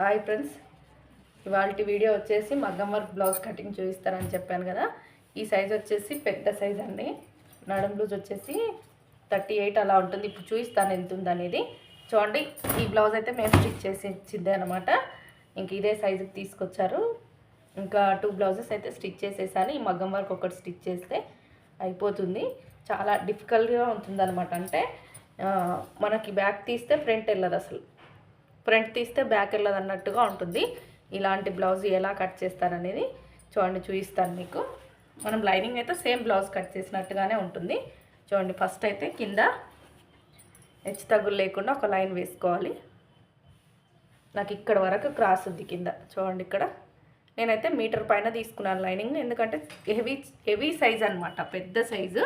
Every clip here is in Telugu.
Hi friends. ఇవాళ వీడియో వచ్చేసి మగ్గం వర్క్ బ్లౌజ్ కటింగ్ చూపిస్తారని చెప్పాను కదా. ఈ సైజ్ వచ్చేసి పెద్ద సైజ్ అండి. నడం బ్లూజ్ వచ్చేసి థర్టీ ఎయిట్ అలా ఉంటుంది. ఇప్పుడు చూపిస్తాను ఎంత ఉంది అనేది చూడండి ఈ బ్లౌజ్ అయితే మేము స్టిచ్ చేసి ఇచ్చింది అనమాట ఇంక ఇదే సైజుకి తీసుకొచ్చారు. ఇంకా టూ బ్లౌజెస్ అయితే స్టిచ్ చేసేసాను. ఈ మగ్గం వర్క్ ఒకటి స్టిచ్ చేస్తే అయిపోతుంది. చాలా డిఫికల్ట్గా ఉంటుంది అనమాట అంటే మనకి బ్యాక్ తీస్తే ఫ్రంట్ వెళ్ళదు అసలు. ఫ్రంట్ తీస్తే బ్యాక్ వెళ్ళదు అన్నట్టుగా ఉంటుంది. ఇలాంటి బ్లౌజ్ ఎలా కట్ చేస్తారనేది చూడండి చూపిస్తాను మీకు. మనం లైనింగ్ అయితే సేమ్ బ్లౌజ్ కట్ చేసినట్టుగానే ఉంటుంది. చూడండి ఫస్ట్ అయితే కింద హెచ్చు తగ్గులు లేకుండా ఒక లైన్ వేసుకోవాలి. నాకు ఇక్కడ వరకు క్రాస్ ఉంది కింద. చూడండి ఇక్కడ. నేనైతే మీటర్ పైన తీసుకున్నాను లైనింగ్. ఎందుకంటే హెవీ హెవీ సైజ్ అనమాట పెద్ద సైజు.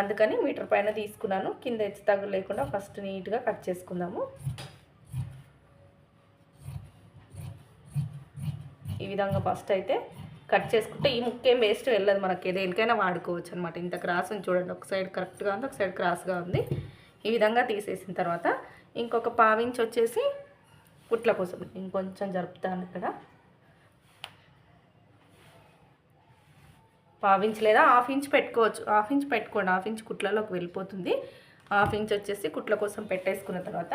అందుకని మీటర్ పైన తీసుకున్నాను. కింద హెచ్చు తగ్గులు లేకుండా ఫస్ట్ నీట్గా కట్ చేసుకుందాము. ఈ విధంగా ఫస్ట్ అయితే కట్ చేసుకుంటే ఈ ముక్కేం వేస్ట్ వెళ్ళదు మనకి. దేనికైనా వాడుకోవచ్చు అనమాట ఇంత క్రాస్ ఉంది చూడండి ఒక సైడ్ కరెక్ట్గా ఉంది ఒక సైడ్ క్రాస్గా ఉంది. ఈ విధంగా తీసేసిన తర్వాత ఇంకొక పావించి వచ్చేసి కుట్ల కోసం. ఇంకొంచెం జరుపుతాను ఇక్కడ. పావించి లేదా హాఫ్ ఇంచ్ పెట్టుకోవచ్చు. హాఫ్ ఇంచ్ పెట్టుకోండి. హాఫ్ ఇంచ్ కుట్లలోకి వెళ్ళిపోతుంది. హాఫ్ ఇంచ్ వచ్చేసి కుట్ల కోసం పెట్టేసుకున్న తర్వాత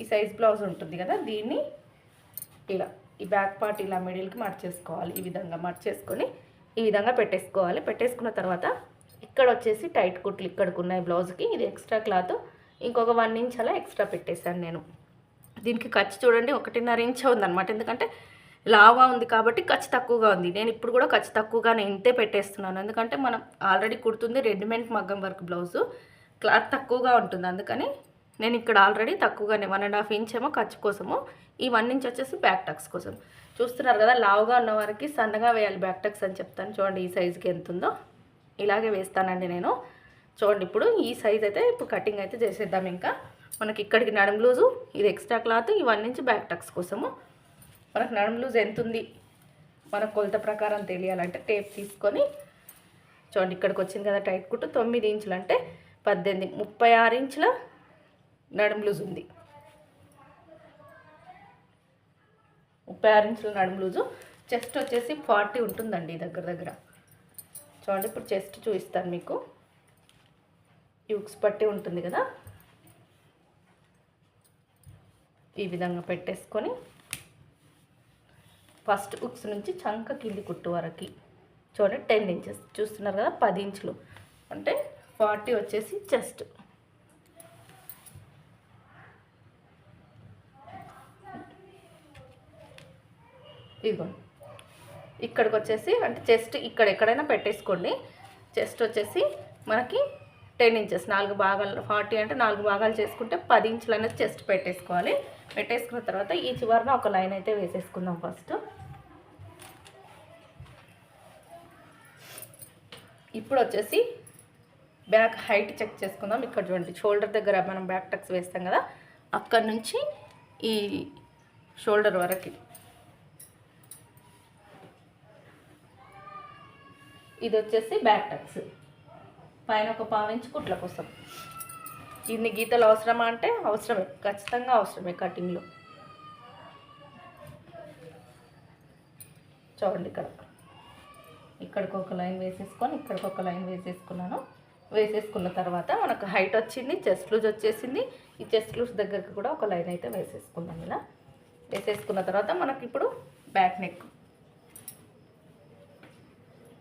ఈ సైజ్ బ్లౌజ్ ఉంటుంది కదా దీన్ని ఇలా ఈ బ్యాక్ పార్ట్ ఇలా మిడిల్కి మర్చేసుకోవాలి. ఈ విధంగా మర్చేసుకొని ఈ విధంగా పెట్టేసుకోవాలి. పెట్టేసుకున్న తర్వాత ఇక్కడ వచ్చేసి టైట్ కుట్లు ఇక్కడికి ఉన్నాయి బ్లౌజ్కి. ఇది ఎక్స్ట్రా క్లాత్. ఇంకొక వన్ ఇంచ్ అలా ఎక్స్ట్రా పెట్టేశాను నేను. దీనికి ఖర్చు చూడండి ఒకటిన్నర ఇంచ్ ఉందన్నమాట. ఎందుకంటే లావుగా ఉంది కాబట్టి ఖర్చు తక్కువగా ఉంది. నేను ఇప్పుడు కూడా ఖర్చు తక్కువగానే ఇంతే పెట్టేస్తున్నాను. ఎందుకంటే మనం ఆల్రెడీ కుడుతుంది రెడీమేడ్ మగ్గం వర్క్ బ్లౌజు. క్లాత్ తక్కువగా ఉంటుంది. అందుకని నేను ఇక్కడ ఆల్రెడీ తక్కువగానే వన్ అండ్ హాఫ్ ఇంచ్ ఏమో ఖర్చు కోసము ఈ వన్ ఇంచ్ వచ్చేసి బ్యాక్ టక్స్ కోసం. చూస్తున్నారు కదా లావుగా ఉన్న వారికి సన్నగా వేయాలి బ్యాక్ టక్స్ అని చెప్తాను. చూడండి ఈ సైజుకి ఎంత ఉందో. ఇలాగే వేస్తానండి నేను. చూడండి ఇప్పుడు ఈ సైజ్ అయితే ఇప్పుడు కటింగ్ అయితే చేసేద్దాం ఇంకా. మనకి ఇక్కడికి నడుము లూజు ఇది ఎక్స్ట్రా క్లాత్ ఈ వన్ ఇంచ్ బ్యాక్ టక్స్ కోసము. మనకు నడుము లూజ్ ఎంత ఉంది? మన కొలత ప్రకారం తెలియాలంటే టేప్ తీసుకొని చూడండి ఇక్కడికి వచ్చింది కదా టైట్ కుట్టు తొమ్మిది ఇంచులు అంటే పద్దెనిమిది ముప్పై ఆరు ఇంచుల నడుము లూజ్ ఉంది. ముప్పై ఇంచుల నడుము లూజు. చెస్ట్ వచ్చేసి ఫార్టీ ఉంటుందండి దగ్గర దగ్గర. చూడండి ఇప్పుడు చెస్ట్ చూపిస్తాను మీకు. యూక్స్ పట్టి ఉంటుంది కదా. ఈ విధంగా పెట్టేసుకొని ఫస్ట్ ఉక్స్ నుంచి చంక కింది కుట్టు వరకు. చూడండి టెన్ ఇంచెస్ చూస్తున్నారు కదా పది ఇంచులు. అంటే ఫార్టీ వచ్చేసి చెస్ట్ ఇదిగోండి ఇక్కడికి వచ్చేసి అంటే చెస్ట్ ఇక్కడ ఎక్కడైనా పెట్టేసుకోండి. చెస్ట్ వచ్చేసి మనకి టెన్ ఇంచెస్ నాలుగు భాగాలు ఫార్టీ అంటే నాలుగు భాగాలు చేసుకుంటే పది ఇంచులు అనేది చెస్ట్ పెట్టేసుకోవాలి. పెట్టేసుకున్న తర్వాత ఈ చివరిన ఒక లైన్ అయితే వేసేసుకుందాం ఫస్ట్. ఇప్పుడు వచ్చేసి బ్యాక్ హైట్ చెక్ చేసుకుందాం. ఇక్కడ చూడండి షోల్డర్ దగ్గర మనం బ్యాక్ టక్స్ వేస్తాం కదా అక్కడ నుంచి ఈ షోల్డర్ వరకు. ఇది వచ్చేసి బ్యాక్ టక్స్ పైన ఒక పావించి కుట్ల కోసం. ఇన్ని గీతలు అవసరమా అంటే అవసరమే ఖచ్చితంగా అవసరమే కటింగ్లో. చూడండి ఇక్కడ. ఇక్కడికి ఒక లైన్ వేసేసుకొని ఇక్కడికి ఒక లైన్ వేసేసుకున్నాను. వేసేసుకున్న తర్వాత మనకు హైట్ వచ్చింది చెస్ట్ లూజ్ వచ్చేసింది. ఈ చెస్ట్ లూజ్ దగ్గరికి కూడా ఒక లైన్ అయితే వేసేసుకున్నాం ఇలా. వేసేసుకున్న తర్వాత మనకి ఇప్పుడు బ్యాక్ నెక్.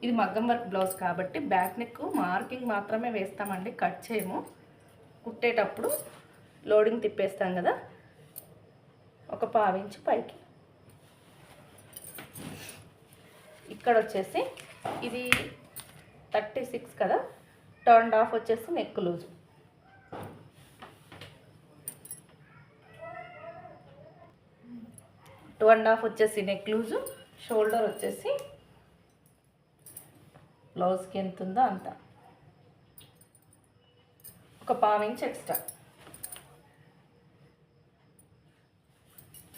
ఇది మగ్గం వర్క్ బ్లౌజ్ కాబట్టి బ్యాక్ నెక్ మార్కింగ్ మాత్రమే వేస్తామండి కట్ చేయము. కుట్టేటప్పుడు లోడింగ్ తిప్పేస్తాం కదా ఒక పావించి పైకి. ఇక్కడ వచ్చేసి ఇది థర్టీ సిక్స్ కదా టర్న్ ఆఫ్ వచ్చేసి neck loose. Two and half వచ్చేసి నెక్ లూజు షోల్డర్ వచ్చేసి బ్లౌజ్కి ఎంత ఉందో అంత. ఒక పావు ఇంచ్ ఎక్స్ట్రా.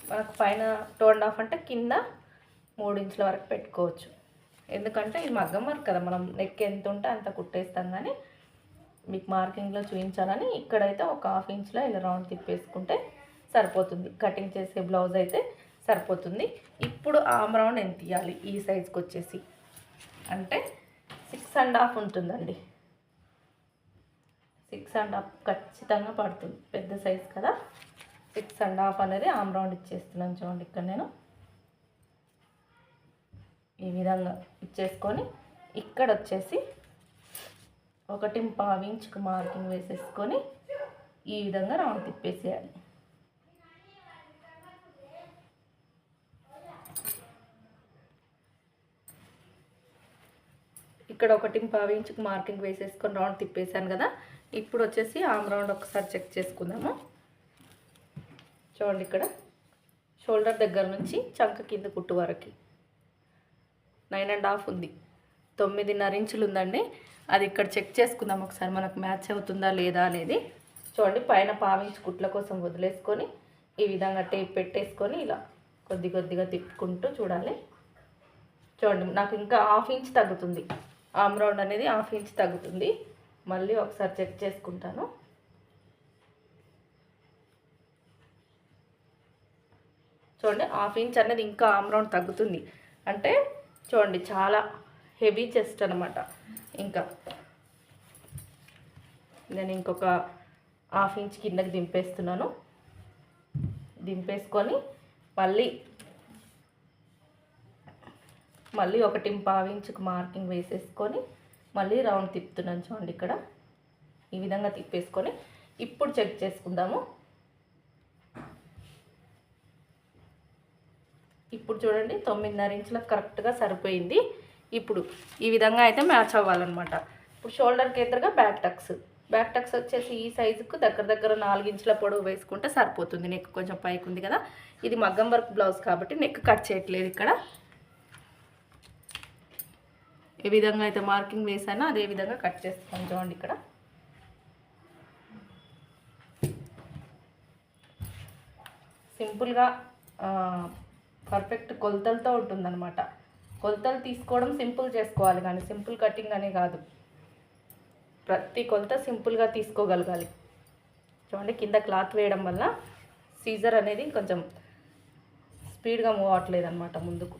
మనకు పైన టూ అండ్ హాఫ్ అంటే కింద మూడు ఇంచుల వరకు పెట్టుకోవచ్చు. ఎందుకంటే ఇది మగ్గం వర్క్ కదా మనం నెక్ ఎంత ఉంటే అంత కుట్టేస్తాం కానీ మీకు మార్కింగ్లో చూపించాలని ఇక్కడైతే ఒక హాఫ్ ఇంచ్లో ఇలా రౌండ్ తిప్పేసుకుంటే సరిపోతుంది. కటింగ్ చేసే బ్లౌజ్ అయితే సరిపోతుంది. ఇప్పుడు ఆమ్ రౌండ్ ఎంత తీయాలి ఈ సైజ్కి వచ్చేసి? అంటే సిక్స్ అండ్ హాఫ్ ఉంటుందండి. సిక్స్ అండ్ హాఫ్ ఖచ్చితంగా పడుతుంది. పెద్ద సైజ్ కదా. సిక్స్ అండ్ హాఫ్ అనేది ఆమ్ రౌండ్ ఇచ్చేస్తున్నాను చూడండి ఇక్కడ నేను. ఈ విధంగా ఇచ్చేసుకొని ఇక్కడ వచ్చేసి ఒకటి పావించుకు మార్కింగ్ వేసేసుకొని ఈ విధంగా రౌండ్ తిప్పేసేయాలి. ఇక్కడ ఒకటి పావు ఇంచుకు మార్కింగ్ వేసేసుకొని రౌండ్ తిప్పేసాను కదా. ఇప్పుడు వచ్చేసి ఆమ్ రౌండ్ ఒకసారి చెక్ చేసుకుందాము. చూడండి ఇక్కడ. షోల్డర్ దగ్గర నుంచి చంక కింద కుట్టు వరకు. నైన్ అండ్ హాఫ్ ఉంది. తొమ్మిదిన్నర ఇంచులు ఉందండి. అది ఇక్కడ చెక్ చేసుకుందాం ఒకసారి మనకు మ్యాచ్ అవుతుందా లేదా అనేది. చూడండి పైన పావించి కుట్ల కోసం వదిలేసుకొని ఈ విధంగా టేప్ పెట్టేసుకొని ఇలా కొద్ది కొద్దిగా తిప్పుకుంటూ చూడాలి. చూడండి నాకు ఇంకా హాఫ్ ఇంచ్ తగ్గుతుంది. ఆమ్ రౌండ్ అనేది హాఫ్ ఇంచ్ తగ్గుతుంది. మళ్ళీ ఒకసారి చెక్ చేసుకుంటాను. చూడండి హాఫ్ ఇంచ్ అనేది ఇంకా ఆమ్ రౌండ్ తగ్గుతుంది. అంటే చూడండి చాలా హెవీ చెస్ట్ అనమాట ఇంకా నేను ఇంకొక హాఫ్ ఇంచ్ కిందకి దింపేస్తున్నాను. దింపేసుకొని మళ్ళీ మళ్ళీ ఒకటి పావు ఇంచుకు మార్కింగ్ వేసేసుకొని మళ్ళీ రౌండ్ తిప్పుతున్నాను చూడండి ఇక్కడ. ఈ విధంగా తిప్పేసుకొని ఇప్పుడు చెక్ చేసుకుందాము. ఇప్పుడు చూడండి తొమ్మిదిన్నర ఇంచులకు కరెక్ట్గా సరిపోయింది. ఇప్పుడు ఈ విధంగా అయితే మ్యాచ్ అవ్వాలన్నమాట. ఇప్పుడు షోల్డర్కి ఎదురుగా బ్యాక్ టక్స్. బ్యాక్ టక్స్ వచ్చేసి ఈ సైజుకు దగ్గర దగ్గర నాలుగు ఇంచుల పొడవు వేసుకుంటే సరిపోతుంది. నెక్ కొంచెం పైకి ఉంది కదా. ఇది మగ్గం వర్క్ బ్లౌజ్ కాబట్టి నెక్ కట్ చేయట్లేదు ఇక్కడ. ఏ విధంగా అయితే మార్కింగ్ వేసానో అదే విధంగా కట్ చేస్తాను చూడండి ఇక్కడ. సింపుల్గా పర్ఫెక్ట్ కొలతలతో ఉంటుందన్నమాట. కొలతలు తీసుకోవడం సింపుల్ చేసుకోవాలి కానీ సింపుల్ కటింగ్ అనే కాదు. ప్రతి కొలత సింపుల్గా తీసుకోగలగాలి. చూడండి కింద క్లాత్ వేయడం వల్ల సీజర్ అనేది కొంచెం స్పీడ్గా మూవ్ అవ్వట్లేదు అనమాట ముందుకు.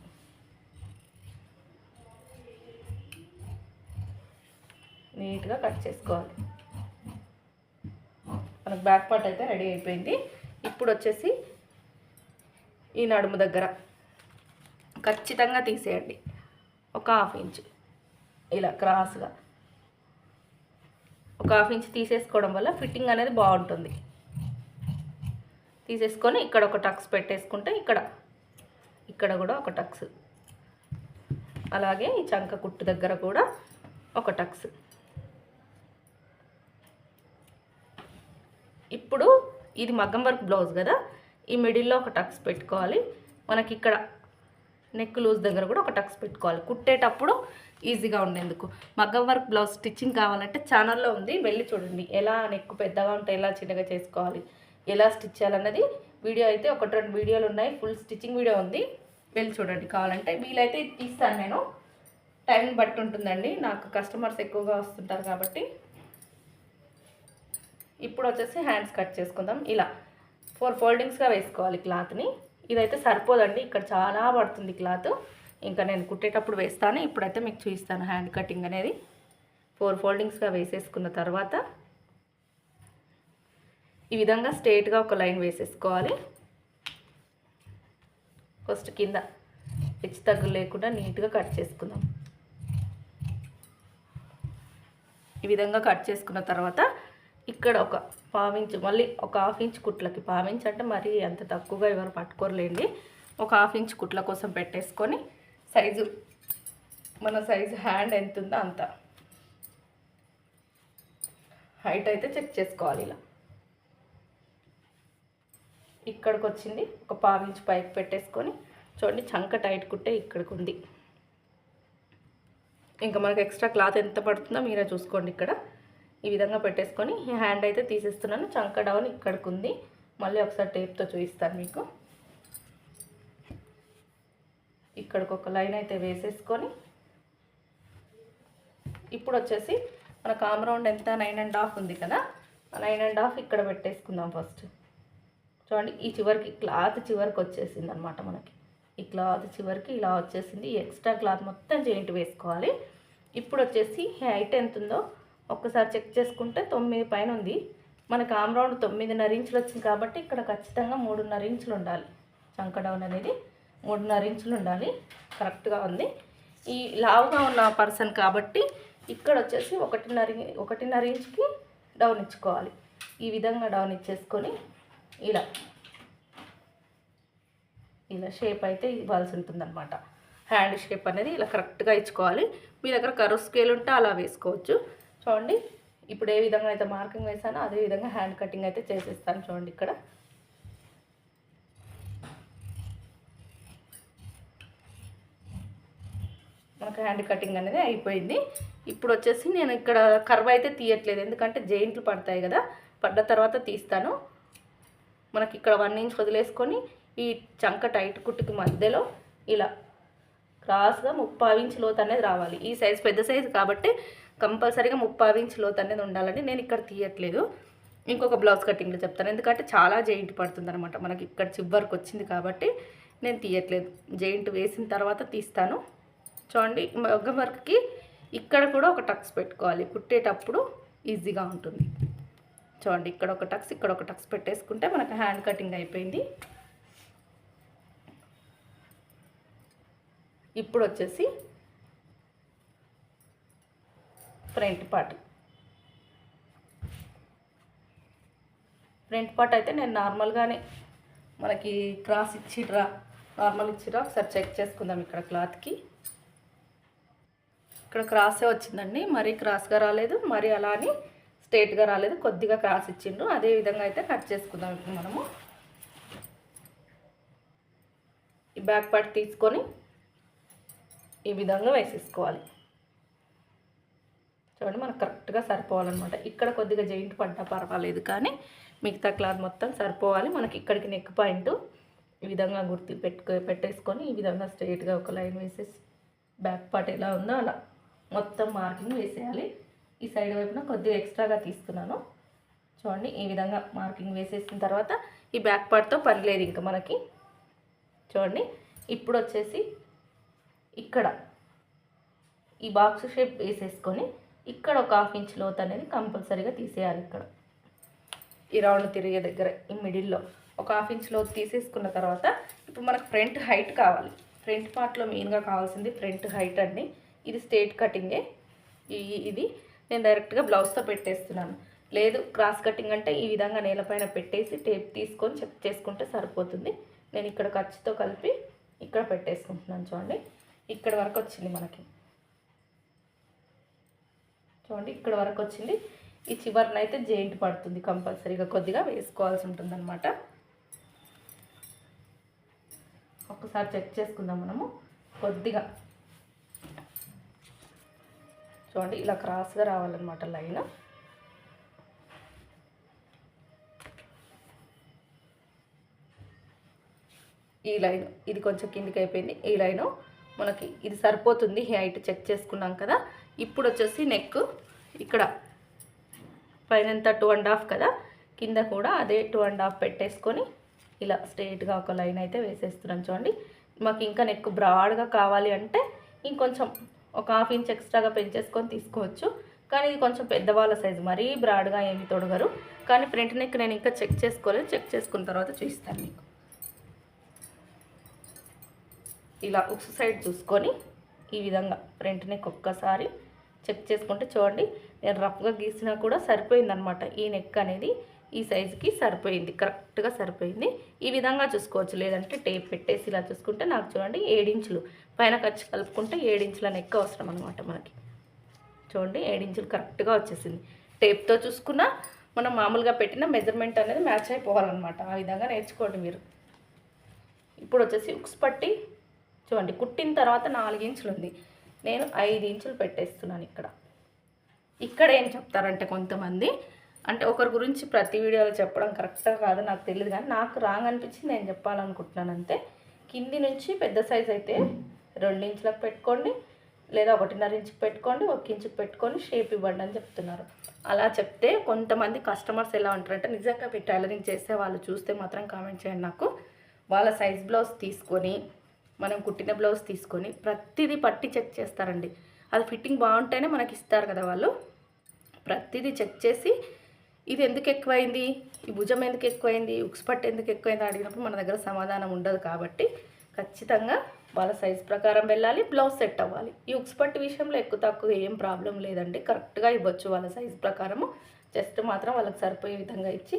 నీట్గా కట్ చేసుకోవాలి. మనకు బ్యాక్ పార్ట్ అయితే రెడీ అయిపోయింది. ఇప్పుడు వచ్చేసి ఈ నడుము దగ్గర ఖచ్చితంగా తీసేయండి. ఒక హాఫ్ ఇంచ్. ఇలా క్రాస్గా. ఒక హాఫ్ ఇంచ్ తీసేసుకోవడం వల్ల ఫిట్టింగ్ అనేది బాగుంటుంది. తీసేసుకొని ఇక్కడ ఒక టక్స్ పెట్టేసుకుంటే ఇక్కడ ఇక్కడ కూడా ఒక టక్స్. అలాగే ఈ చంక కుట్టు దగ్గర కూడా ఒక టక్స్. ఇప్పుడు ఇది మగ్గం వర్క్ బ్లౌజ్ కదా ఈ మిడిల్లో ఒక టక్స్ పెట్టుకోవాలి. మనకి ఇక్కడ నెక్ లూజ్ దగ్గర కూడా ఒక టక్స్ పెట్టుకోవాలి. కుట్టేటప్పుడు ఈజీగా ఉండేందుకు. మగ్గం వర్క్ బ్లౌజ్ స్టిచ్చింగ్ కావాలంటే ఛానల్లో ఉంది వెళ్ళి చూడండి. ఎలా నెక్ పెద్దగా ఉంటే ఎలా చిన్నగా చేసుకోవాలి ఎలా స్టిచ్ చేయాలన్నది వీడియో అయితే ఒకటి రెండు వీడియోలు ఉన్నాయి ఫుల్ స్టిచ్చింగ్ వీడియో ఉంది. వెళ్ళి చూడండి కావాలంటే. వీలైతే తీస్తాను నేను. టైం బట్టి ఉంటుందండి. నాకు కస్టమర్స్ ఎక్కువగా వస్తుంటారు కాబట్టి. ఇప్పుడు వచ్చేసి హ్యాండ్స్ కట్ చేసుకుందాం. ఇలా ఫోర్ ఫోల్డింగ్స్గా వేసుకోవాలి క్లాత్ని. ఇదైతే సరిపోదండి. ఇక్కడ చాలా పడుతుంది క్లాత్. ఇంకా నేను కుట్టేటప్పుడు వేస్తాను. ఇప్పుడైతే మీకు చూపిస్తాను హ్యాండ్ కటింగ్ అనేది. ఫోర్ ఫోల్డింగ్స్గా వేసేసుకున్న తర్వాత ఈ విధంగా స్ట్రేట్గా ఒక లైన్ వేసేసుకోవాలి. ఫస్ట్ కింద హెచ్చు తగ్గు లేకుండా నీట్గా కట్ చేసుకుందాం. ఈ విధంగా కట్ చేసుకున్న తర్వాత ఇక్కడ ఒక పావించు మళ్ళీ ఒక హాఫ్ ఇంచ్ కుట్లకి పావించ్ అంటే మరీ అంత తక్కువగా ఎవరు పట్టుకోరలేండి. ఒక హాఫ్ ఇంచ్ కుట్ల కోసం పెట్టేసుకొని సైజు మన సైజు హ్యాండ్ ఎంత ఉందో అంత. హైట్ అయితే చెక్ చేసుకోవాలి ఇలా. ఇక్కడికి వచ్చింది ఒక పావించ్ పైకి పెట్టేసుకొని చూడండి చంక టైట్ కుట్టే ఇక్కడికి ఉంది ఇంకా మనకు ఎక్స్ట్రా క్లాత్ ఎంత పడుతుందో మీరే చూసుకోండి ఇక్కడ. ఈ విధంగా పెట్టేసుకొని ఈ హ్యాండ్ అయితే తీసేస్తున్నాను. చంక డౌన్ ఇక్కడికి ఉంది మళ్ళీ ఒకసారి టేప్తో చూపిస్తాను మీకు. ఇక్కడికి ఒక లైన్ అయితే వేసేసుకొని ఇప్పుడు వచ్చేసి మన కామ్రౌండ్ ఎంత? నైన్ అండ్ హాఫ్ ఉంది కదా. నైన్ అండ్ హాఫ్ ఇక్కడ పెట్టేసుకుందాం ఫస్ట్ చూడండి ఈ చివరికి క్లాత్ చివరికి వచ్చేసింది అనమాట మనకి. ఈ క్లాత్ చివరికి ఇలా వచ్చేసింది. ఈ ఎక్స్ట్రా క్లాత్ మొత్తం జాయింట్ వేసుకోవాలి. ఇప్పుడు వచ్చేసి హైట్ ఎంత ఉందో ఒక్కసారి చెక్ చేసుకుంటే తొమ్మిది పైన ఉంది. మనకి ఆమ్రౌండ్ తొమ్మిదిన్నర ఇంచులు వచ్చింది కాబట్టి ఇక్కడ ఖచ్చితంగా మూడున్నర ఇంచులు ఉండాలి. చంక డౌన్ అనేది మూడున్నర ఇంచులు ఉండాలి. కరెక్ట్గా ఉంది. ఈ లావుగా ఉన్న పర్సన్ కాబట్టి ఇక్కడ వచ్చేసి ఒకటిన్నర ఒకటిన్నర ఇంచుకి డౌన్ ఇచ్చుకోవాలి. ఈ విధంగా డౌన్ ఇచ్చేసుకొని ఇలా ఇలా షేప్ అయితే ఇవ్వాల్సి ఉంటుందన్నమాట. హ్యాండ్ షేప్ అనేది ఇలా కరెక్ట్గా ఇచ్చుకోవాలి. మీ దగ్గర కరువు స్కేల్ ఉంటే అలా వేసుకోవచ్చు. చూడండి. ఇప్పుడు ఏ విధంగా అయితే మార్కింగ్ వేసానో అదే విధంగా హ్యాండ్ కటింగ్ అయితే చేసేస్తాను చూడండి ఇక్కడ. మనకు హ్యాండ్ కటింగ్ అనేది అయిపోయింది. ఇప్పుడు వచ్చేసి నేను ఇక్కడ కర్వ్ అయితే తీయట్లేదు. ఎందుకంటే జెయింట్లు పడతాయి కదా. పడ్డ తర్వాత తీస్తాను. మనకి ఇక్కడ వన్ ఇంచ్ వదిలేసుకొని ఈ చంక టైట్ కుట్టుకి మధ్యలో ఇలా క్రాస్గా ముప్పై ఇంచ్ లోతు అనేది రావాలి. ఈ సైజ్ పెద్ద సైజు కాబట్టి కంపల్సరీగా ముప్పై ఇంచ్ లోతు అనేది ఉండాలని నేను ఇక్కడ తీయట్లేదు. ఇంకొక బ్లౌజ్ కటింగ్లో చెప్తాను. ఎందుకంటే చాలా జెయింట్ పడుతుంది అనమాట మనకి ఇక్కడ చివరికి వచ్చింది కాబట్టి నేను తీయట్లేదు. జెయింట్ వేసిన తర్వాత తీస్తాను. చూడండి మగ్గం వర్క్కి ఇక్కడ కూడా ఒక టక్స్ పెట్టుకోవాలి. కుట్టేటప్పుడు ఈజీగా ఉంటుంది. చూడండి ఇక్కడ ఒక టక్స్ ఇక్కడ ఒక టక్స్ పెట్టేసుకుంటే మనకు హ్యాండ్ కటింగ్ అయిపోయింది. ఇప్పుడు వచ్చేసి ఫ్రంట్ పార్ట్. ఫ్రంట్ పార్ట్ అయితే నేను నార్మల్గానే మనకి క్రాస్ ఇచ్చిడ్రా నార్మల్ ఇచ్చిరా ఒకసారి చెక్ చేసుకుందాం ఇక్కడ క్లాత్కి. ఇక్కడ క్రాసే వచ్చిందండి మరీ క్రాస్గా రాలేదు మరి అలా అని స్ట్రేట్గా రాలేదు కొద్దిగా క్రాస్ ఇచ్చిండ్రు. అదే విధంగా అయితే కట్ చేసుకుందాం ఇప్పుడు మనము. ఈ బ్యాక్ పార్ట్ తీసుకొని ఈ విధంగా వేసేసుకోవాలి. చూడండి మనకు కరెక్ట్గా సరిపోవాలన్నమాట. ఇక్కడ కొద్దిగా జాయింట్ పడ్డా పర్వాలేదు కానీ మిగతా క్లాత్ మొత్తం సరిపోవాలి. మనకి ఇక్కడికి నెక్ పాయింట్ ఈ విధంగా గుర్తు పెట్టుకో పెట్టేసుకొని ఈ విధంగా స్ట్రైట్గా ఒక లైన్ వేసేసి బ్యాక్ పార్ట్ ఎలా ఉందో అలా మొత్తం మార్కింగ్ వేసేయాలి. ఈ సైడ్ వైపున కొద్దిగా ఎక్స్ట్రాగా తీసుకున్నాను. చూడండి ఈ విధంగా మార్కింగ్ వేసేసిన తర్వాత ఈ బ్యాక్ పార్ట్తో పని లేదు ఇంకా మనకి. చూడండి ఇప్పుడు వచ్చేసి ఇక్కడ ఈ బాక్స్ షేప్ వేసేసుకొని ఇక్కడ ఒక హాఫ్ ఇంచ్ లోత్ అనేది కంపల్సరీగా తీసేయాలి ఇక్కడ. ఈ రౌండ్ తిరిగే దగ్గర ఈ మిడిల్లో ఒక హాఫ్ ఇంచ్ లోతు తీసేసుకున్న తర్వాత ఇప్పుడు మనకు ఫ్రంట్ హైట్ కావాలి. ఫ్రంట్ పార్ట్లో మెయిన్గా కావాల్సింది ఫ్రంట్ హైట్ అండి. ఇది స్ట్రేట్ కటింగే ఇది. నేను డైరెక్ట్గా బ్లౌజ్తో పెట్టేస్తున్నాను. లేదు క్రాస్ కటింగ్ అంటే ఈ విధంగా నేలపైన పెట్టేసి టేప్ తీసుకొని చెక్ చేసుకుంటే సరిపోతుంది. నేను ఇక్కడ ఖర్చుతో కలిపి ఇక్కడ పెట్టేసుకుంటున్నాను చూడండి. ఇక్కడ వరకు వచ్చింది మనకి. చూడండి ఇక్కడ వరకు వచ్చింది. ఈ చివరిన అయితే జెయింట్ పడుతుంది కంపల్సరీగా కొద్దిగా వేసుకోవాల్సి ఉంటుంది అనమాట ఒకసారి చెక్ చేసుకుందాం మనము. కొద్దిగా. చూడండి ఇలా క్రాస్గా రావాలన్నమాట లైన్. ఈ లైన్ ఇది కొంచెం కిందికి అయిపోయింది ఈ లైను. మనకి ఇది సరిపోతుంది. హైట్ చెక్ చేసుకున్నాం కదా. ఇప్పుడు వచ్చేసి నెక్ ఇక్కడ పైనంతా టూ అండ్ హాఫ్ కదా. కింద కూడా అదే టూ అండ్ హాఫ్ పెట్టేసుకొని ఇలా స్ట్రైట్గా ఒక లైన్ అయితే వేసేస్తున్నాం చూడండి. మాకు ఇంకా నెక్ బ్రాడ్గా కావాలి అంటే ఇంకొంచెం ఒక హాఫ్ ఇంచ్ ఎక్స్ట్రాగా పెంచేసుకొని తీసుకోవచ్చు. కానీ ఇది కొంచెం పెద్దవాళ్ళ సైజు మరీ బ్రాడ్గా ఏమి తొడగరు. కానీ ఫ్రంట్ నెక్ నేను ఇంకా చెక్ చేసుకోలేదు. చెక్ చేసుకున్న తర్వాత చూపిస్తాను మీకు. ఇలా ఉక్స్ సైడ్ చూసుకొని ఈ విధంగా ఫ్రంట్ నెక్ ఒక్కసారి చెక్ చేసుకుంటే చూడండి నేను రఫ్గా గీసినా కూడా సరిపోయిందనమాట ఈ నెక్ అనేది ఈ సైజుకి సరిపోయింది కరెక్ట్గా సరిపోయింది. ఈ విధంగా చూసుకోవచ్చు లేదంటే టేప్ పెట్టేసి ఇలా చూసుకుంటే నాకు చూడండి ఏడించులు పైన ఖర్చు కలుపుకుంటే ఏడించుల నెక్ అవసరం అనమాట మనకి. చూడండి ఏడించులు కరెక్ట్గా వచ్చేసింది. టేప్తో చూసుకున్నా మనం మామూలుగా పెట్టిన మెజర్మెంట్ అనేది మ్యాచ్ అయిపోవాలన్నమాట. ఆ విధంగా నేర్చుకోండి మీరు. ఇప్పుడు వచ్చేసి ఉక్స్ పట్టి చూడండి కుట్టిన తర్వాత నాలుగు ఇంచులు ఉంది నేను ఐదు ఇంచులు పెట్టేస్తున్నాను ఇక్కడ. ఇక్కడ ఏం చెప్తారంటే కొంతమంది అంటే ఒకరి గురించి ప్రతి వీడియోలో చెప్పడం కరెక్ట్గా కాదు నాకు తెలియదు కానీ నాకు రాంగ్ అనిపించింది నేను చెప్పాలనుకుంటున్నాను అంతే. కింది నుంచి పెద్ద సైజ్ అయితే రెండు ఇంచులకు పెట్టుకోండి లేదా ఒకటిన్నర ఇంచుకి పెట్టుకోండి ఒక ఇంచుకు పెట్టుకొని షేప్ ఇవ్వండి అని చెప్తున్నారు. అలా చెప్తే కొంతమంది కస్టమర్స్ ఎలా ఉంటారంటే నిజంగా మీరు టైలరింగ్ చేస్తే వాళ్ళు చూస్తే మాత్రం కామెంట్ చేయండి నాకు. వాళ్ళ సైజ్ బ్లౌజ్ తీసుకొని మనం కుట్టిన బ్లౌజ్ తీసుకొని ప్రతిదీ పట్టి చెక్ చేస్తారండి. అది ఫిట్టింగ్ బాగుంటేనే మనకి ఇస్తారు కదా వాళ్ళు. ప్రతిదీ చెక్ చేసి ఇది ఎందుకు ఎక్కువైంది? ఈ భుజం ఎందుకు ఎక్కువైంది? ఉక్స్ పట్టు ఎందుకు ఎక్కువైంది? అడిగినప్పుడు మన దగ్గర సమాధానం ఉండదు కాబట్టి ఖచ్చితంగా వాళ్ళ సైజ్ ప్రకారం వెళ్ళాలి బ్లౌజ్ సెట్ అవ్వాలి. ఈ ఉక్స్ పట్టు విషయంలో ఎక్కువ తక్కువ ఏం ప్రాబ్లం లేదండి. కరెక్ట్గా ఇవ్వచ్చు వాళ్ళ సైజ్ ప్రకారము. జస్ట్ మాత్రం వాళ్ళకి సరిపోయే విధంగా ఇచ్చి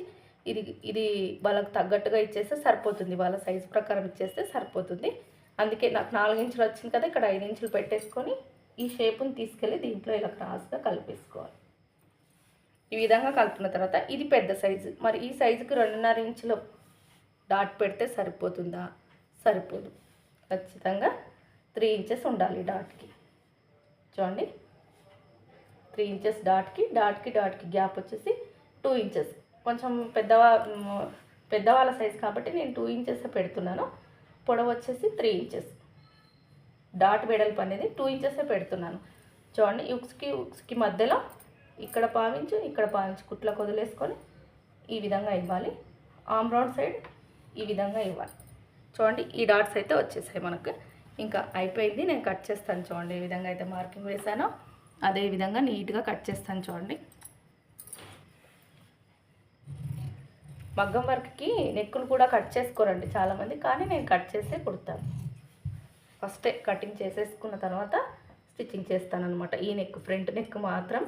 ఇది ఇది వాళ్ళకి తగ్గట్టుగా ఇచ్చేస్తే సరిపోతుంది. వాళ్ళ సైజ్ ప్రకారం ఇచ్చేస్తే సరిపోతుంది. అందుకే నాకు నాలుగు ఇంచులు వచ్చింది కదా ఇక్కడ ఐదు ఇంచులు పెట్టేసుకొని ఈ షేప్ని తీసుకెళ్ళి దీంట్లో ఇలా క్రాస్గా కలిపేసుకోవాలి. ఈ విధంగా కలుపుకున్న తర్వాత ఇది పెద్ద సైజు. మరి ఈ సైజుకి రెండున్నర ఇంచులు డాట్ పెడితే సరిపోతుందా? సరిపోదు. ఖచ్చితంగా త్రీ ఇంచెస్ ఉండాలి డాట్కి. చూడండి. త్రీ ఇంచెస్ డాట్కి డాట్కి డాట్కి గ్యాప్ వచ్చేసి టూ ఇంచెస్. కొంచెం పెద్దవా పెద్దవాళ్ళ సైజ్ కాబట్టి నేను టూ ఇంచెస్ పెడుతున్నాను. పొడవు వచ్చేసి త్రీ ఇంచెస్. డాట్ వెడల్పు అనేది టూ ఇంచెస్ పెడుతున్నాను. చూడండి ఉక్స్కి ఉక్స్కి మధ్యలో ఇక్కడ పావించు ఇక్కడ పావించు కుట్లకు వదిలేసుకొని ఈ విధంగా ఇవ్వాలి. ఆమ్ రౌండ్ సైడ్ ఈ విధంగా ఇవ్వాలి. చూడండి ఈ డాట్స్ అయితే వచ్చేసాయి మనకు. ఇంకా అయిపోయింది నేను కట్ చేస్తాను చూడండి ఏ విధంగా అయితే మార్కింగ్ వేసానో అదే విధంగా నీట్గా కట్ చేస్తాను చూడండి. మగ్గం వర్క్కి నెక్కులు కూడా కట్ చేసుకోరండి చాలామంది కానీ నేను కట్ చేసే కుడతాను. ఫస్టే కటింగ్ చేసేసుకున్న తర్వాత స్టిచ్చింగ్ చేస్తాను అనమాట ఈ నెక్ ఫ్రంట్ నెక్ మాత్రం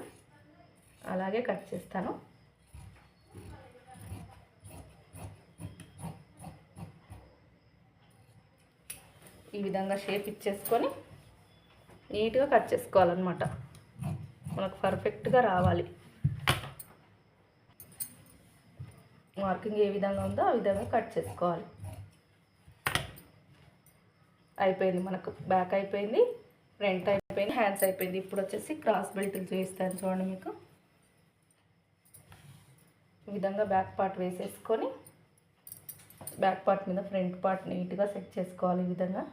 అలాగే కట్ చేస్తాను. ఈ విధంగా షేప్ ఇచ్చేసుకొని నీట్గా కట్ చేసుకోవాలన్నమాట. మనకు పర్ఫెక్ట్గా రావాలి. మార్కింగ్ ఏ విధంగా ఉందో ఆ విధంగా కట్ చేసుకోవాలి. అయిపోయింది మనకు బ్యాక్ అయిపోయింది ఫ్రంట్ అయిపోయింది హ్యాండ్స్ అయిపోయింది. ఇప్పుడు వచ్చేసి క్రాస్ బెల్ట్లు చూపిస్తాను చూడండి మీకు. ఈ విధంగా బ్యాక్ పార్ట్ వేసేసుకొని బ్యాక్ పార్ట్ మీద ఫ్రంట్ పార్ట్ నీట్గా సెట్ చేసుకోవాలి ఈ విధంగా.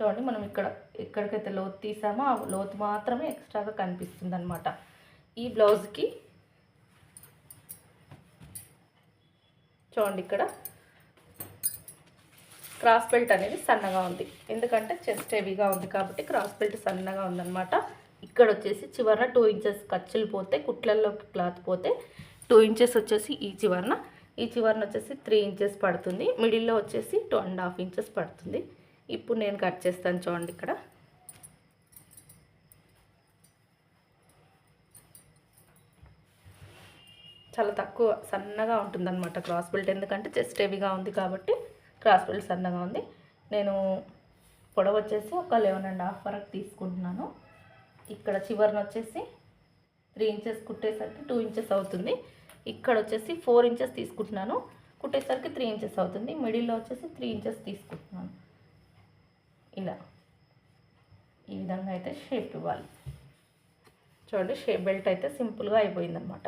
చూడండి మనం ఇక్కడ ఎక్కడికైతే లోతు తీసామో ఆ లోతు మాత్రమే ఎక్స్ట్రాగా కనిపిస్తుంది అనమాట ఈ బ్లౌజ్కి చూడండి ఇక్కడ. క్రాస్ బెల్ట్ అనేది సన్నగా ఉంది. ఎందుకంటే చెస్ట్ హెవీగా ఉంది కాబట్టి క్రాస్ బెల్ట్ సన్నగా ఉందన్నమాట. ఇక్కడ వచ్చేసి చివరన టూ ఇంచెస్ ఖర్చులు పోతే కుట్లల్లోకి క్లాత్ పోతే టూ ఇంచెస్ వచ్చేసి ఈ చివరన. ఈ చివరన వచ్చేసి త్రీ ఇంచెస్ పడుతుంది. మిడిల్లో వచ్చేసి టూ అండ్ హాఫ్ ఇంచెస్ పడుతుంది. ఇప్పుడు నేను కట్ చేస్తాను చూడండి ఇక్కడ. చాలా తక్కువ సన్నగా ఉంటుందన్నమాట క్రాస్ బెల్ట్ ఎందుకంటే చెస్ట్ హెవీగా ఉంది కాబట్టి క్రాస్ బెల్ట్ సన్నగా ఉంది. నేను పొడవు వచ్చేసి ఒక లెవెన్ అండ్ హాఫ్ వరకు తీసుకుంటున్నాను. ఇక్కడ చివరిని వచ్చేసి త్రీ ఇంచెస్ కుట్టేసరికి టూ ఇంచెస్ అవుతుంది. ఇక్కడ వచ్చేసి ఫోర్ ఇంచెస్ తీసుకుంటున్నాను. కుట్టేసరికి త్రీ ఇంచెస్ అవుతుంది. మిడిల్లో వచ్చేసి త్రీ ఇంచెస్ తీసుకుంటున్నాను. ఇలా. ఈ విధంగా అయితే షేప్ ఇవ్వాలి. చూడండి షేప్ బెల్ట్ అయితే సింపుల్గా అయిపోయిందనమాట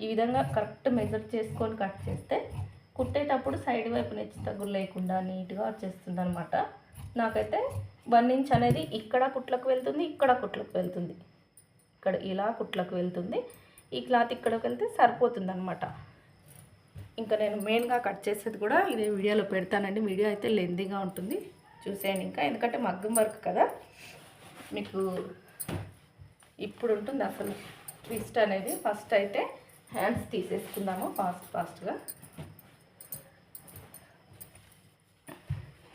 ఈ విధంగా కరెక్ట్ మెజర్ చేసుకొని కట్ చేస్తే కుట్టేటప్పుడు సైడ్ వైపు నెచ్చి తగ్గులు లేకుండా నీట్గా వచ్చేస్తుంది అనమాట నాకైతే వన్ ఇంచ్ అనేది ఇక్కడ కుట్లకు వెళ్తుంది ఇక్కడ కుట్లకు వెళ్తుంది. ఇక్కడ ఇలా కుట్లకు వెళ్తుంది. ఈ క్లాత్ ఇక్కడికి వెళ్తే సరిపోతుంది అనమాట ఇంకా నేను మెయిన్గా కట్ చేసేది కూడా ఇదే వీడియోలో పెడతానండి. వీడియో అయితే లెందీగా ఉంటుంది. చూసేయండి ఇంకా. ఎందుకంటే మగ్గం వర్క్ కదా. మీకు ఇప్పుడు ఉంటుంది అసలు ట్విస్ట్ అనేది. ఫస్ట్ అయితే హ్యాండ్స్ తీసేసుకుందాము ఫాస్ట్ ఫాస్ట్గా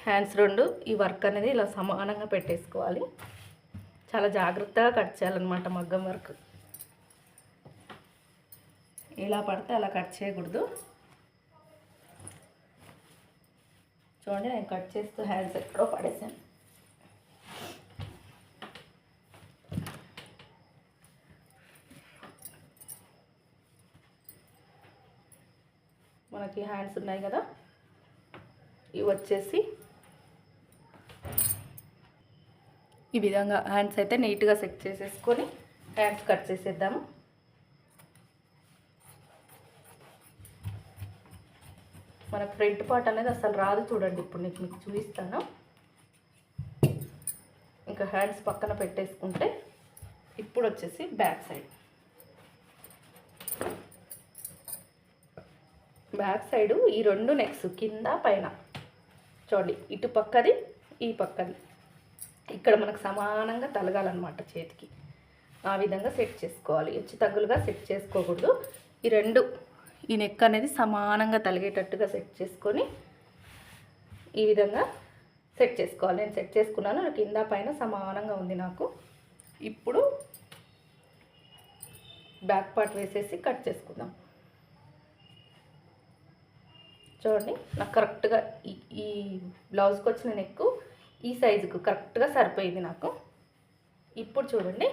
హ్యాండ్స్ రెండు ఈ వర్క్ అనేది ఇలా సమానంగా పెట్టేసుకోవాలి. చాలా జాగ్రత్తగా కట్ చేయాలన్నమాట మగ్గం వర్క్ ఎలా పడితే అలా కట్ చేయకూడదు. చూడండి నేను కట్ చేస్తూ హ్యాండ్స్ ఎక్కడో పడేసాను. మనకి హ్యాండ్స్ ఉన్నాయి కదా. ఇవి వచ్చేసి ఈ విధంగా హ్యాండ్స్ అయితే నీట్గా సెట్ చేసేసుకొని హ్యాండ్స్ కట్ చేసేద్దాము. మన ఫ్రంట్ పార్ట్ అనేది అసలు రాదు చూడండి. ఇప్పుడు నీకు మీకు చూపిస్తాను. ఇంకా హ్యాండ్స్ పక్కన పెట్టేసుకుంటే ఇప్పుడు వచ్చేసి బ్యాక్ సైడ్. బ్యాక్ సైడు ఈ రెండు నెక్స్ కింద పైన. చూడండి ఇటు పక్కది ఈ పక్కది. ఇక్కడ మనకు సమానంగా తలగాలన్నమాట చేతికి. ఆ విధంగా సెట్ చేసుకోవాలి. హెచ్చు తగ్గులుగా సెట్ చేసుకోకూడదు. ఈ రెండు ఈ నెక్ అనేది సమానంగా తలిగేటట్టుగా సెట్ చేసుకొని ఈ విధంగా సెట్ చేసుకోవాలి. నేను సెట్ చేసుకున్నాను కింద పైన సమానంగా ఉంది నాకు. ఇప్పుడు బ్యాక్ పార్ట్ వేసేసి కట్ చేసుకుందాం. చూడండి నాకు కరెక్ట్గా ఈ ఈ బ్లౌజ్కి వచ్చిన నెక్ ఈ సైజుకు కరెక్ట్గా సరిపోయింది నాకు. ఇప్పుడు చూడండి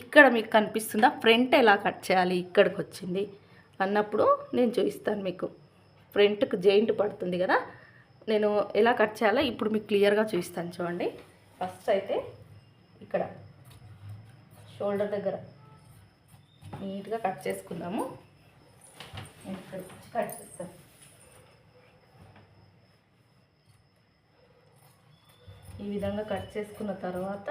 ఇక్కడ మీకు కనిపిస్తుందా ఫ్రంట్ ఎలా కట్ చేయాలి ఇక్కడికి వచ్చింది అన్నప్పుడు నేను చూపిస్తాను మీకు. ఫ్రంట్కి జైంట్ పడుతుంది కదా నేను ఎలా కట్ చేయాలో ఇప్పుడు మీకు క్లియర్గా చూపిస్తాను చూడండి. ఫస్ట్ అయితే ఇక్కడ షోల్డర్ దగ్గర నీట్గా కట్ చేసుకుందాము. నేను ఇక్కడ కట్ చేస్తాను. ఈ విధంగా కట్ చేసుకున్న తర్వాత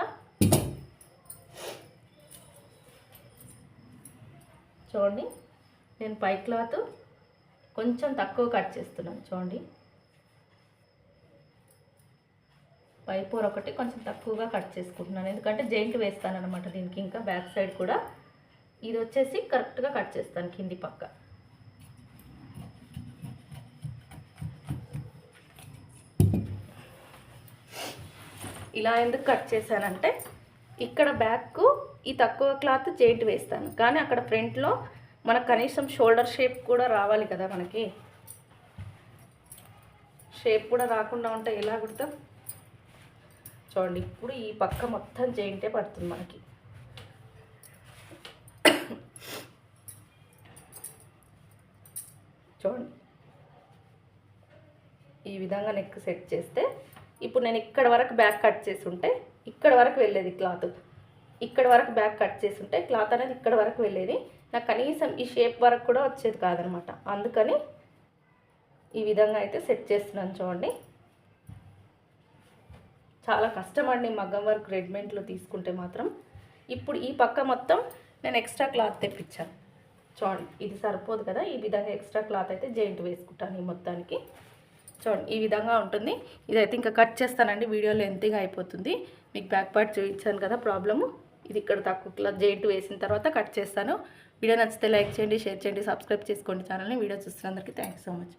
చూడండి నేను పై క్లాత్ కొంచెం తక్కువ కట్ చేస్తున్నాను చూడండి. పైపూర ఒకటి కొంచెం తక్కువగా కట్ చేసుకుంటున్నాను ఎందుకంటే జెయింట్ వేస్తాను అనమాట దీనికి ఇంకా బ్యాక్ సైడ్ కూడా. ఇది వచ్చేసి కరెక్ట్గా కట్ చేస్తాను కింది పక్క. ఇలా ఎందుకు కట్ చేశానంటే ఇక్కడ బ్యాక్కు ఈ తక్కువ క్లాత్ జెయింట్ వేస్తాను. కానీ అక్కడ ఫ్రంట్లో మనకు కనీసం షోల్డర్ షేప్ కూడా రావాలి కదా మనకి. షేప్ కూడా రాకుండా ఉంటే ఎలా కుడతాం? చూడండి ఇప్పుడు ఈ పక్క మొత్తం జెయింటే పడుతుంది మనకి. చూడండి. ఈ విధంగా నెక్ సెట్ చేస్తే ఇప్పుడు నేను ఇక్కడ వరకు బ్యాక్ కట్ చేసి ఉంటే ఇక్కడ వరకు వెళ్ళేది క్లాత్. ఇక్కడ వరకు బ్యాక్ కట్ చేసి ఉంటే క్లాత్ అనేది ఇక్కడ వరకు వెళ్ళేది. నాకు కనీసం ఈ షేప్ వరకు కూడా వచ్చేది కాదనమాట. అందుకని ఈ విధంగా అయితే సెట్ చేస్తున్నాను చూడండి. చాలా కష్టం అండి మగ్గం వర్క్ రెడీమేడ్లో తీసుకుంటే మాత్రం. ఇప్పుడు ఈ పక్క మొత్తం నేను ఎక్స్ట్రా క్లాత్ తెప్పించాను. చూడండి ఇది సరిపోదు కదా? ఈ విధంగా ఎక్స్ట్రా క్లాత్ అయితే జెయింట్ వేసుకుంటాను ఈ మొత్తానికి. చూడండి ఈ విధంగా ఉంటుంది. ఇదైతే ఇంకా కట్ చేస్తానండి. వీడియోలో ఎంతగా అయిపోతుంది. మీకు బ్యాక్ పార్ట్ చూపించాను కదా ప్రాబ్లము. ఇది ఇక్కడ తక్కువ క్లాత్ జెయింట్ వేసిన తర్వాత కట్ చేస్తాను. వీడియో నచ్చితే లైక్ చేయండి షేర్ చేయండి సబ్స్క్రైబ్ చేసుకోండి ఛానల్ని. వీడియో చూస్తున్నందుకు థ్యాంక్ సో మచ్.